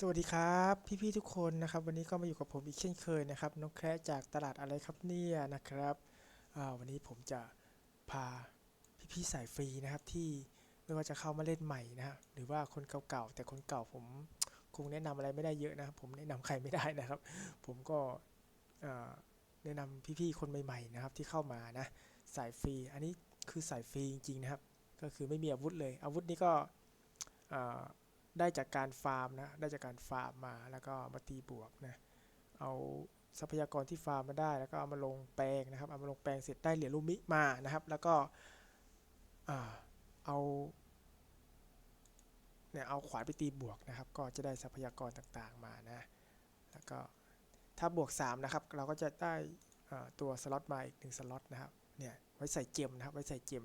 สวัสดีครับ พี่ ๆ ทุกคนนะครับ วันนี้ก็มาอยู่กับผมอีกเช่นเคยนะครับน้องแคร์จากตลาดอะไรครับเนี่ยนะครับวันนี้ผมจะพาพี่ๆสายฟรีนะครับที่ไม่ว่าจะเข้ามาเล่นใหม่นะฮะหรือว่าคนเก่าๆแต่คนเก่าผมคงแนะนำอะไรไม่ได้เยอะนะผมแนะนำใครไม่ได้นะครับ ผมก็แนะนำพี่ๆคนใหม่ๆนะครับที่เข้ามานะสายฟรี อันนี้คือสายฟรีจริงๆนะครับ ก็คือไม่มีอาวุธเลยอาวุธนี้ก็ ได้จากการฟาร์มนะ ได้จากการฟาร์มมาแล้วก็มาตีบวกนะ เอาทรัพยากรที่ฟาร์มมาได้ แล้วก็เอามาลงแปลงนะครับ เอามาลงแปลงเสร็จได้เหรียญลูมิมานะครับ แล้วก็เอาเนี่ยเอาขวานไปตีบวกนะครับ ก็จะได้ทรัพยากรต่างๆมานะ แล้วก็ถ้าบวก 3 นะครับ เราก็จะได้ตัวสล็อตมาอีกหนึ่งสล็อตนะครับ เนี่ยไว้ใส่เจมนะครับ ไว้ใส่เจม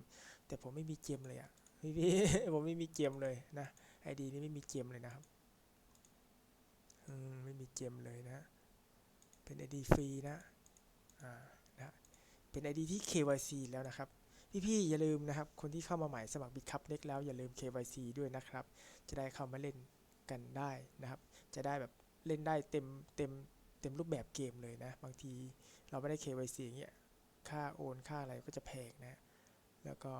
แต่ผมไม่มีเจมเลยอะไม่มีผมไม่มีเจมเลยนะ ไอดีนี้ไม่มีเจมเลยนะครับอืมไม่มีเจมเลยนะ เป็นไอดีฟรีนะอ่านะเป็นไอดีที่ KYC แล้วนะครับพี่ๆอย่าลืมนะครับ คนที่เข้ามาใหม่สมัครบิ t คัพเล็กแล้วอย่าลืม KYC ด้วยนะครับ จะได้เข้ามาเล่นกันได้นะครับ จะได้แบบเล่นได้เต็มเต็มเต็มรูปแบบเกมเลยนะ บางทีเราไม่ได้ KYC อย่างเงี้ยค่าโอนค่าอะไรก็จะแพงนะ แล้วก็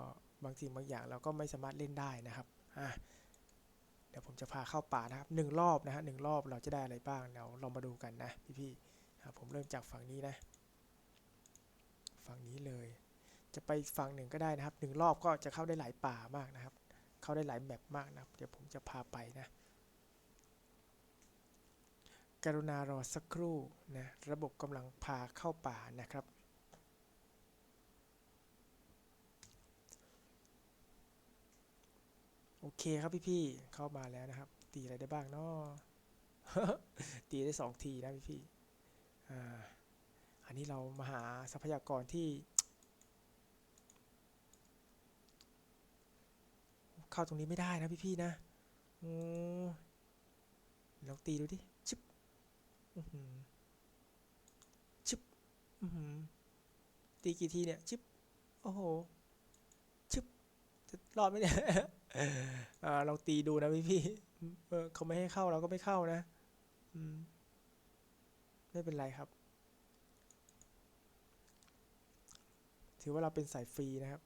บางสิ่งบางอย่างเราก็ไม่สามารถเล่นได้นะครับอะ เดี๋ยวผมจะพาเข้าป่านะครับหนึ่งรอบนะฮะหนึ่งรอบเราจะได้อะไรบ้างเดี๋ยวเรามาดูกันนะพี่ๆผมเริ่มจากฝั่งนี้นะฝั่งนี้เลย จะไปฝั่งหนึ่งก็ได้นะครับหนึ่งรอบก็จะเข้าได้หลายป่ามากนะครับ เข้าได้หลายแมปมากนะครับ เดี๋ยวผมจะพาไปนะกรุณารอสักครู่นะระบบกำลังพาเข้าป่านะครับ โอเคครับพี่ๆเข้ามาแล้วนะครับ ตีอะไรได้บ้างเนาะตีได้สองทีนะพี่ๆอ่าอันนี้เรามาหาทรัพยากรที่ เข้าตรงนี้ไม่ได้นะพี่ๆนะโอ้ลองตีดูดิชึบชึบตีกี่ทีเนี่ยชึบโอ้โหชึบจะรอดไหมเนี่ย ลองตีดูนะพี่พี่เขาไม่ให้เข้าเราก็ไม่เข้านะอืมไม่เป็นไรครับ ถือว่าเราเป็นสายฟรีนะครับ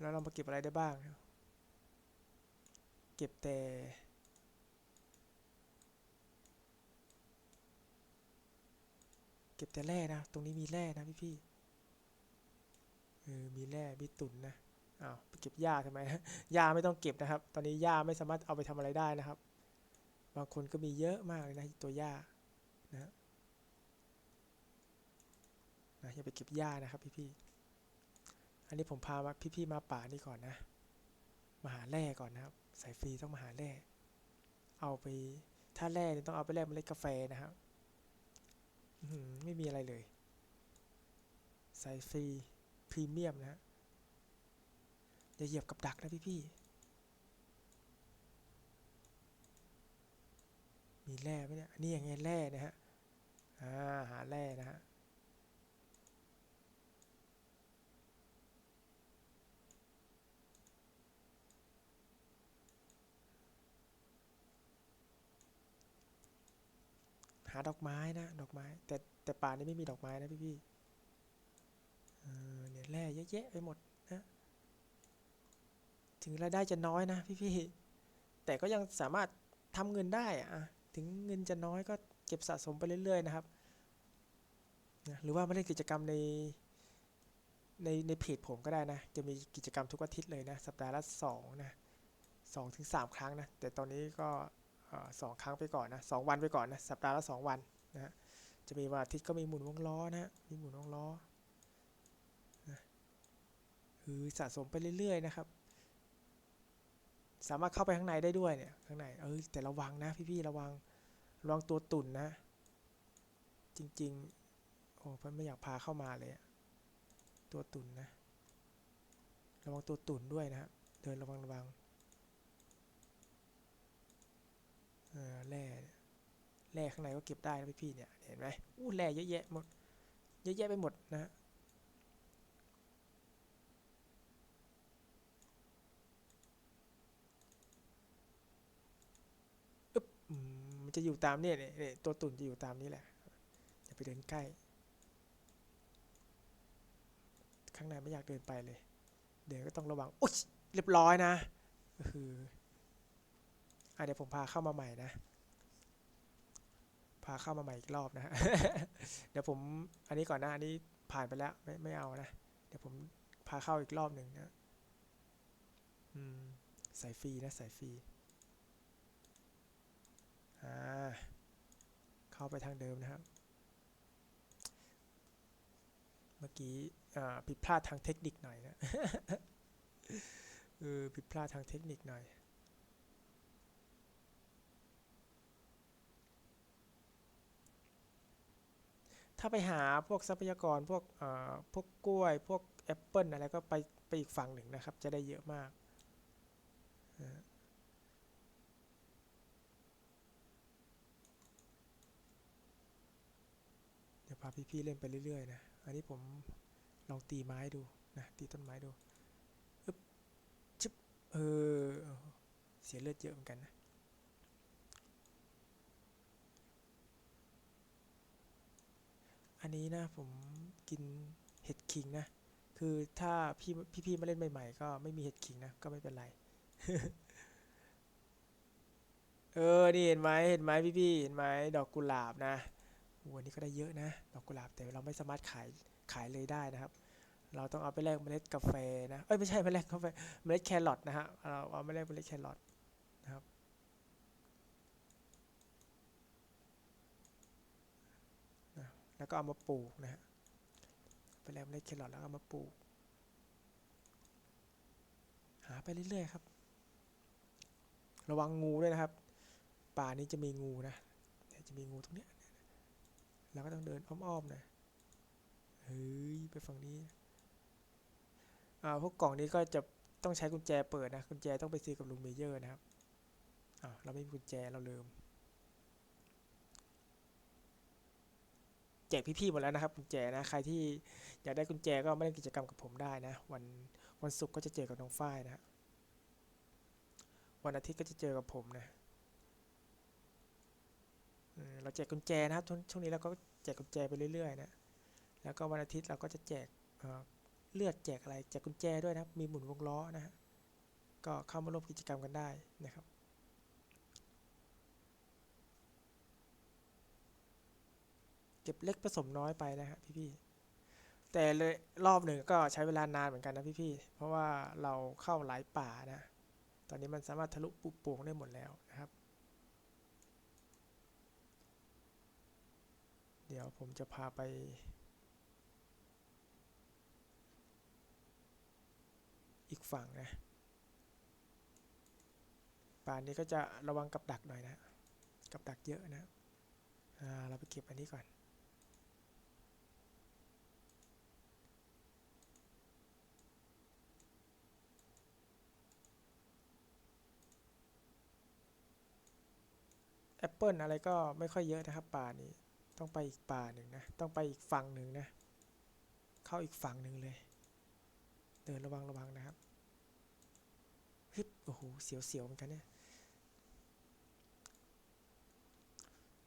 แล้วเรามาเก็บอะไรได้บ้าง เก็บแต่ เก็บแต่แร่นะ ตรงนี้มีแร่นะพี่พี่ ออมีแร่มีตุ่นนะอ้าวไปเก็บหญ้าทำไมนะหญ้าไม่ต้องเก็บนะครับ ตอนนี้หญ้าไม่สามารถเอาไปทำอะไรได้นะครับ บางคนก็มีเยอะมากเลยนะตัวหญ้านะนะอย่าไปเก็บหญ้านะครับพี่ๆอันนี้ผมพามาพี่ๆมาป่านี่ก่อนนะมาหาแร่ก่อนนะครับ สายฟรีต้องมาหาแร่เอาไปถ้าแร่เนี่ยต้องเอาไปแลกเมล็ดกาแฟนะครับไม่มีอะไรเลยสายฟรี พรีเมียมนะฮะอย่าเหยียบกับดักนะพี่พี่มีแร่ไหมเนี่ยนี่ยังไงแร่นะฮะอ่าหาแร่นะฮะหาดอกไม้นะดอกไม้ แต่แต่ป่านี้ไม่มีดอกไม้นะพี่พี่ แร่เยอะแยะไปหมดนะ ถึงรายได้จะน้อยนะพี่ๆ แต่ก็ยังสามารถทำเงินได้อะถึงเงินจะน้อยก็เก็บสะสมไปเรื่อย ๆ นะครับนะหรือว่ามาเล่นกิจกรรมในในในเพจผมก็ได้นะ จะมีกิจกรรมทุกอาทิตย์เลยนะ สัปดาห์ละสองนะสองถึงสามครั้งนะ แต่ตอนนี้ก็สองครั้งไปก่อนนะสองวันไปก่อนนะ สัปดาห์ละสองวันนะจะมีวันอาทิตย์ก็มีหมุนวงล้อนะฮะมีหมุนวงล้อ คือสะสมไปเรื่อยๆนะครับ สามารถเข้าไปข้างในได้ด้วยเนี่ยข้างในเออแต่ระวังนะพี่ๆระวังระวังตัวตุ่นนะ จริงๆโอ้ผมไม่อยากพาเข้ามาเลยตัวตุ่นนะระวังตัวตุ่นด้วยนะฮะเดินระวังระวังเออแร่แร่ข้างในก็เก็บได้นะพี่ๆเนี่ยเห็นไหมอู้แร่เยอะแยะหมดเยอะแยะไปหมดนะฮะ จะอยู่ตามเนี่ยเนี่ยตัวตุ่นจะอยู่ตามนี้แหละอย่าไปเดินใกล้ ข้างในไม่อยากเดินไปเลย เดินก็ต้องระวังอุ๊ยเรียบร้อยนะก็คืออะเดี๋ยวผมพาเข้ามาใหม่นะ พาเข้ามาใหม่อีกรอบนะฮะเดี๋ยวผมอันนี้ก่อนหนะอันนี้ผ่านไปแล้วไม่ไม่เอานะ เดี๋ยวผมพาเข้าอีกรอบหนึ่งนะ อืมสายฟรีนะสายฟรี เข้าไปทางเดิมนะครับ เมื่อกี้ผิดพลาดทางเทคนิคหน่อยนะเออผิดพลาดทางเทคนิคหน่อยถ้าไปหาพวกทรัพยากรพวกพวกกล้วย พวกแอปเปิลอะไรก็ไปไปอีกฝั่งหนึ่งนะครับ จะได้เยอะมากนะฮะเดี๋ยวพาพี่ๆเล่นไปเรื่อยๆนะอันนี้ผมลองตีไม้ดูนะตีต้นไม้ดูอึบชึบเออเสียเลือดเยอะเหมือนกันนะอันนี้นะผมกินเห็ดขิงนะคือถ้าพี่พี่ๆมาเล่นใหม่ๆก็ไม่มีเห็ดขิงนะก็ไม่เป็นไรเออ นี่เห็นไหมเห็นไหมพี่ๆเห็นไหมดอกกุหลาบนะ โอ้อันนี้ก็ได้เยอะนะดอกกุหลาบแต่เราไม่สามารถขายขายเลยได้นะครับ เราต้องเอาไปแลกเมล็ดกาแฟนะเอ้ยไม่ใช่เมล็ดกาแฟเมล็ดแครอทนะฮะเราเอาไปแลกเมล็ดแครอทนะครับแล้วก็เอามาปลูกนะฮะไปแลกเมล็ดแครอทแล้วก็เอามาปลูก หาไปเรื่อยๆครับ ระวังงูด้วยนะครับ ป่านี้จะมีงูนะจะมีงูตรงเนี้ย เราก็ต้องเดินอ้อมๆนะเฮ้ยไปฝั่งนี้อ่าพวกกล่องนี้ก็จะต้องใช้กุญแจเปิดนะกุญแจต้องไปซื้อกับลุงเมเยอร์นะครับอ่าเราไม่มีกุญแจเราลืมแจกพี่ๆหมดแล้วนะครับกุญแจนะใครที่อยากได้กุญแจก็มาเล่นกิจกรรมกับผมได้นะ วันวันศุกร์ก็จะเจอกับน้องฝ้ายนะฮะวันอาทิตย์ก็จะเจอกับผมนะ เราแจกกุญแจนะครับช่วงนี้เราก็แจกกุญแจไปเรื่อยๆนะแล้วก็วันอาทิตย์เราก็จะแจกเเลือดแจกอะไรแจกกุญแจด้วยนะครับมีหมุนวงล้อนะฮะก็เข้ามาร่วมกิจกรรมกันได้นะครับเก็บเล็กผสมน้อยไปนะฮะพี่ๆแต่เลยรอบหนึ่งก็ใช้เวลานานเหมือนกันนะพี่ๆเพราะว่าเราเข้าหลายป่านะตอนนี้มันสามารถทะลุปุโป่งได้หมดแล้วนะครับ เดี๋ยวผมจะพาไป อีกฝั่งนะป่านี้ก็จะระวังกับดักหน่อยนะ กับดักเยอะนะเราไปเก็บอันนี้ก่อน แอปเปิลอะไรก็ไม่ค่อยเยอะนะครับป่านี้ ต้องไปอีกป่าหนึ่งนะ ต้องไปอีกฝั่งหนึ่งนะ เข้าอีกฝั่งหนึ่งเลย เดินระวังระวังนะครับฮึบโอ้โห เสียวๆเหมือนกันเนี่ย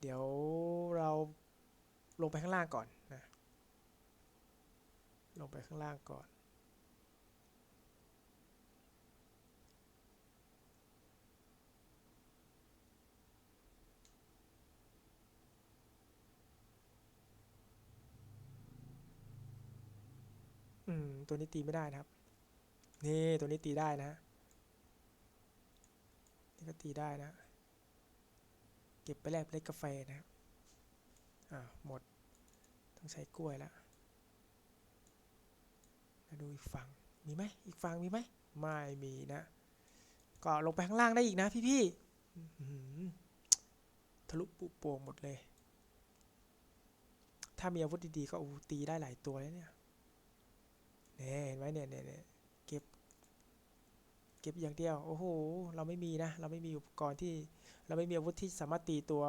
เดี๋ยวเราลงไปข้างล่างก่อนนะ ลงไปข้างล่างก่อน อืม ตัวนี้ตีไม่ได้นะครับ นี่ตัวนี้ตีได้นะ นี่ก็ตีได้นะ เก็บไปแลกเล็ดกาแฟนะครับ อ่าหมด ต้องใช้กล้วยแล้วมาดูอีกฝั่ง มีไหม อีกฝั่งมีไหม ไม่มีนะ ก็ลงไปข้างล่างได้อีกนะพี่ๆทะลุปุโป่งหมดเลย ถ้ามีอาวุธดีๆ ก็อ้ตีได้หลายตัวเลยเนี่ย เนี่ยเห็นไหมเนี่ยเนี่ยเนี่ยเก็บเก็บอย่างเดียว โอ้โห เราไม่มีนะ เราไม่มีอุปกรณ์ที่ เราไม่มีอาวุธที่สามารถตีตัว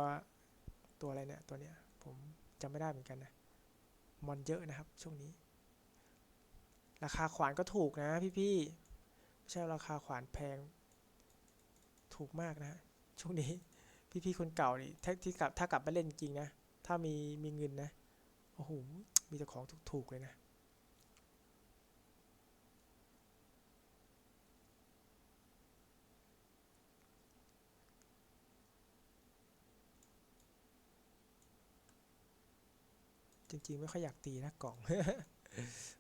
ตัวอะไรเนี่ย ตัวเนี้ย ผมจำไม่ได้เหมือนกันนะ มอนเยอะนะครับ ช่วงนี้ ราคาขวานก็ถูกนะพี่ๆไม่ใช่ราคาขวานแพง ถูกมากนะช่วงนี้ พี่ๆคนเก่านี่ถ้าที่กลับถ้ากลับไปเล่นจริงนะ ถ้ามีมีเงินนะ โอ้โห มีแต่ของถูกๆเลยนะ ริง ๆ ไม่ค่อยอยากตีนะกล่อง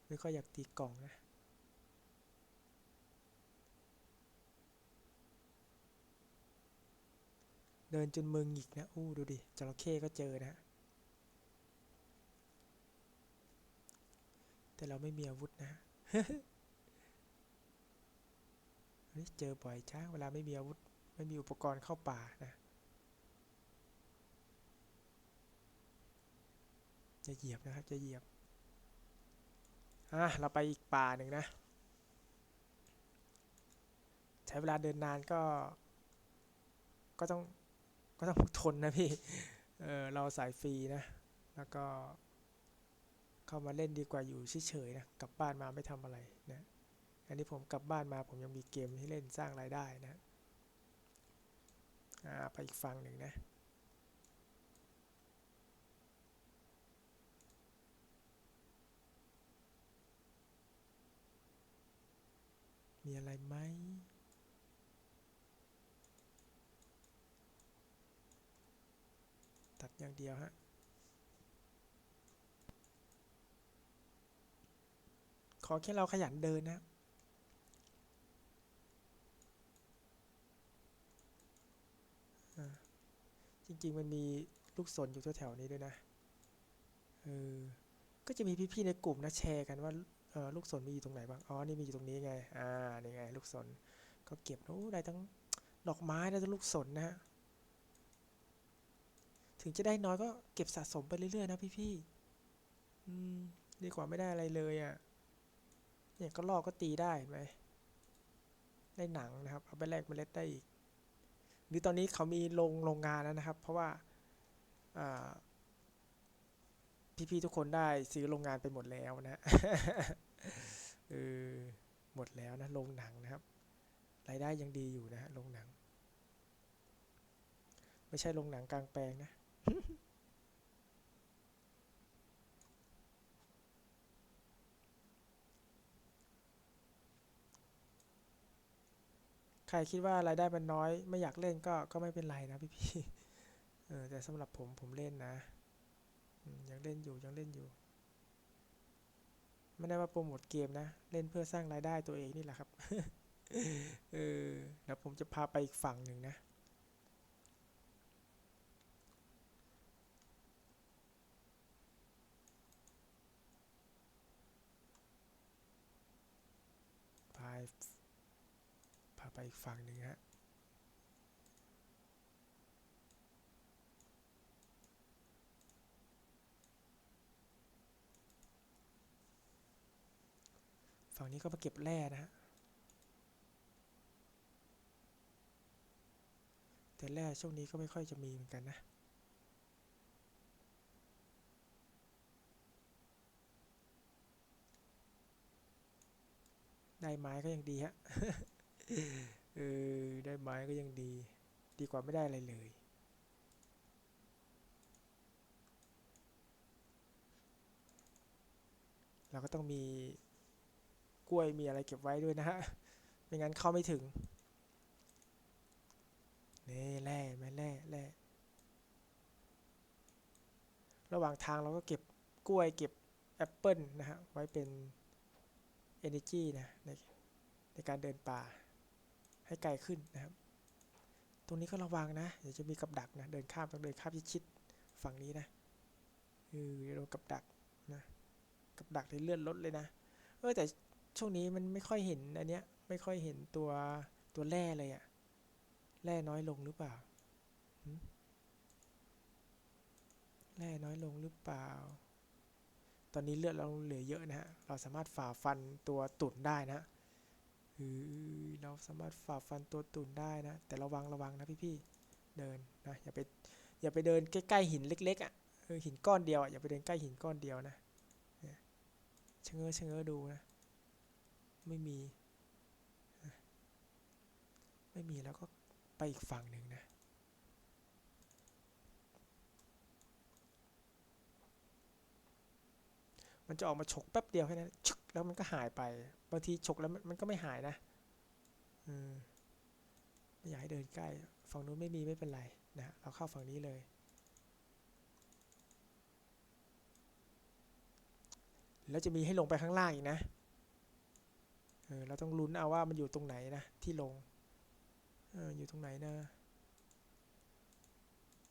ไม่ค่อยอยากตีกล่องนะเดินจนมือหงิกนะ อู้ ดูดิ จระเข้ก็เจอนะ แต่เราไม่มีอาวุธนะเฮ้ยเจอบ่อยจ้า เวลาไม่มีอาวุธ ไม่มีอุปกรณ์เข้าป่านะ จะเหยียบนะครับ จะเหยียบ อะ เราไปอีกป่าหนึ่งนะ ใช้เวลาเดินนานก็ ก็ต้อง ก็ต้องทนนะพี่ เออเราสายฟรีนะ แล้วก็ เข้ามาเล่นดีกว่าอยู่เฉยๆนะ กลับบ้านมาไม่ทำอะไรนะ อันนี้ผมกลับบ้านมาผมยังมีเกมให้เล่นสร้างรายได้นะ อ่า ไปอีกฝั่งหนึ่งนะ อะไรไหมตัดอย่างเดียวฮะ ขอแค่เราขยันเดินนะ จริงๆมันมีลูกศรอยู่แถวๆนี้ด้วยนะ เออ ก็จะมีพี่ๆในกลุ่มนะแชร์กันว่า เออลูกศรมีอยู่ตรงไหนบ้างอ๋อนี่มีอยู่ตรงนี้ไงอ่านี่ไง ลูกศรก็เก็บโอ้ได้ทั้งดอกไม้ได้ทั้งลูกศรนะฮะถึงจะได้น้อยก็เก็บสะสมไปเรื่อยๆนะพี่ๆอืมดีกว่าไม่ได้อะไรเลยอะ่ะเนี่ยก็ลอกก็ตีได้ไหมได้หนังนะครับ เอาไปแลกเมล็ดได้อีกหรือตอนนี้เขามีโรงโรงงานแล้วนะครับ เพราะว่าอ่า พี่ๆทุกคนได้ซื้อโรงงานไปหมดแล้วนะเออหมดแล้วนะโรงหนังนะครับรายได้ยังดีอยู่นะฮะโรงหนัง ไม่ใช่โรงหนังกลางแปลงนะใครคิดว่ารายได้มันน้อย ไม่อยากเล่นก็ก็ไม่เป็นไรนะพี่ๆเออแต่สำหรับผมผมเล่นนะ ยังเล่นอยู่ยังเล่นอยู่ ไม่ได้ว่าโปรโมทเกมนะ เล่นเพื่อสร้างรายได้ตัวเองนี่แหละครับ เออเดี๋ยวผมจะพาไปอีกฝั่งหนึ่งนะพาพาไปอีกฝั่งหนึ่งฮะ ฝั่งนี้ก็มาเก็บแร่นะฮะแต่แร่ช่วงนี้ก็ไม่ค่อยจะมีเหมือนกันนะได้ไม้ก็ยังดีฮะ เออ ได้ไม้ก็ยังดี ดีกว่าไม่ได้อะไรเลย เราก็ต้องมี กล้วยมีอะไรเก็บไว้ด้วยนะฮะไม่งั้นเข้าไม่ถึงนี่แร่ไหมแร่แร่ระหว่างทางเราก็เก็บกล้วยเก็บแอปเปิลนะฮะไว้เป็น energy นะในในการเดินป่าให้ไกลขึ้นนะครับ ตรงนี้ก็ระวังนะ เดี๋ยวจะมีกับดักนะ เดินข้ามต้องเดินข้ามชิดฝั่งนี้นะเออโดนกับดักนะ กับดักที่เลื่อนรถเลยนะ เออแต่ ช่วงนี้มันไม่ค่อยเห็นอันเนี้ยไม่ค่อยเห็นตัวตัวแร่เลยอะแร่น้อยลงหรือเปล่าแร่น้อยลงหรือเปล่า ตอนนี้เลือดเราเหลือเยอะนะฮะ เราสามารถฝ่าฟันตัวตุ่นได้นะเออเราสามารถฝ่าฟันตัวตุ่นได้นะ แต่ระวังระวังนะพี่ๆ เดินนะอย่าไปอย่าไปเดินใกล้ๆหินเล็ก ๆอะเออหินก้อนเดียวอะอย่าไปเดินใกล้หินก้อนเดียวนะเนี่ยชะเง้อชะเง้อดูนะ ไม่มี ไม่มีแล้วก็ไปอีกฝั่งหนึ่งนะ มันจะออกมาฉกแป๊บเดียวแค่นั้นชึกแล้วมันก็หายไป บางทีฉกแล้วมันก็ไม่หายนะอไม่อยากให้เดินใกล้ ฝั่งนู้นไม่มีไม่เป็นไรนะ เราเข้าฝั่งนี้เลย แล้วจะมีให้ลงไปข้างล่างอีกนะ เราต้องลุ้นเอาว่ามันอยู่ตรงไหนนะที่ลงเอออยู่ตรงไหนนะ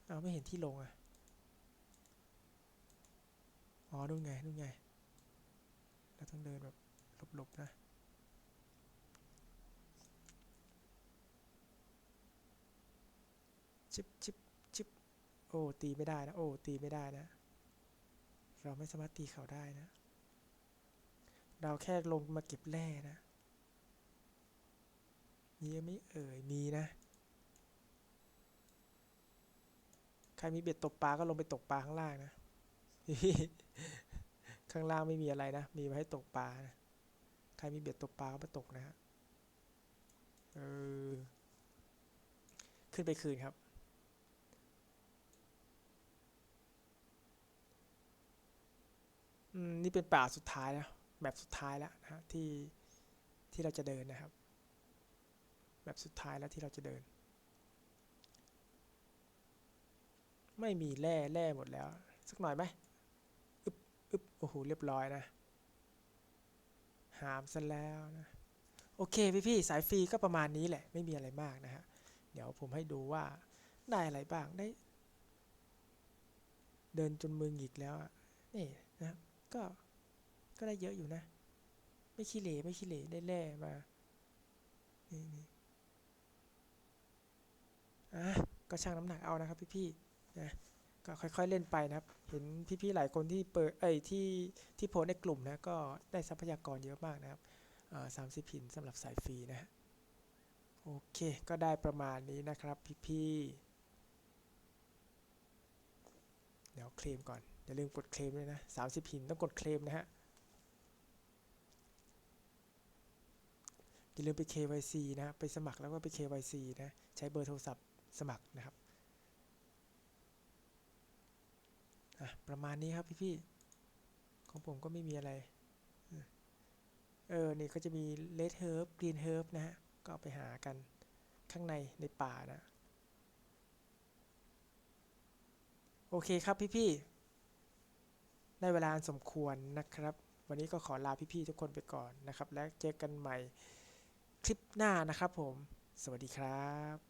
เอาไม่เห็นที่ลงอะอ๋อนู่นไงนู่นไง เราต้องเดินแบบหลบๆนะชิบชิบชิบโอ้ตีไม่ได้นะ โอ้ตีไม่ได้นะ เราไม่สามารถตีเขาได้นะ เราแค่ลงมาเก็บแร่นะ มีไม่เอ่ย มีนะ ใครมีเบ็ดตกปลาก็ลงไปตกปลาข้างล่างนะ ข้างล่างไม่มีอะไรนะ มีไว้ให้ตกปลานะ ใครมีเบ็ดตกปลาก็มาตกนะฮะ เออ ขึ้นไปคืนครับอืมนี่เป็นป่าสุดท้ายนะแบบสุดท้ายแล้วนะฮะที่ที่เราจะเดินนะครับ แบบสุดท้ายแล้วที่เราจะเดิน ไม่มีแร่แร่หมดแล้ว สักหน่อยไหมอึบอึบโอ้โหเรียบร้อยนะหามซะแล้วนะโอเคพี่พี่ๆสายฟรีก็ประมาณนี้แหละ ไม่มีอะไรมากนะฮะ เดี๋ยวผมให้ดูว่าได้อะไรบ้างได้ เดินจนมึงอีกแล้วอะนี่นะก็ก็ได้เยอะอยู่นะ ไม่ขี้เหร่ไม่ขี้เหร่ได้แร่มานี่นี่ อะก็ชั่งน้ำหนักเอานะครับพี่ๆนะก็ค่อยๆเล่นไปนะครับ เห็นพี่ๆหลายคนที่เปิดเอ้ยที่ที่โพสในกลุ่มนะก็ได้ทรัพยากรเยอะมากนะครับสามสิบหินสำหรับสายฟรีนะฮะโอเค ก็ได้ประมาณนี้นะครับพี่ๆเดี๋ยวเคลมก่อนอย่าลืมกดเคลมด้วยนะ30หินต้องกดเคลมนะฮะอย่าลืมไป KYC นะ ไปสมัครแล้วก็ไป KYC นะ ใช้เบอร์โทรศัพท์ สมัครนะครับประมาณนี้ครับพี่ๆของผมก็ไม่มีอะไร เออ นี่ก็จะมี Red Herb Green Herb นะฮะ ก็ไปหากันข้างในในป่านะ โอเคครับพี่ๆ ได้เวลาสมควรนะครับ วันนี้ก็ขอลาพี่ๆ ทุกคนไปก่อนนะครับ และเจอกันใหม่คลิปหน้านะครับผม สวัสดีครับ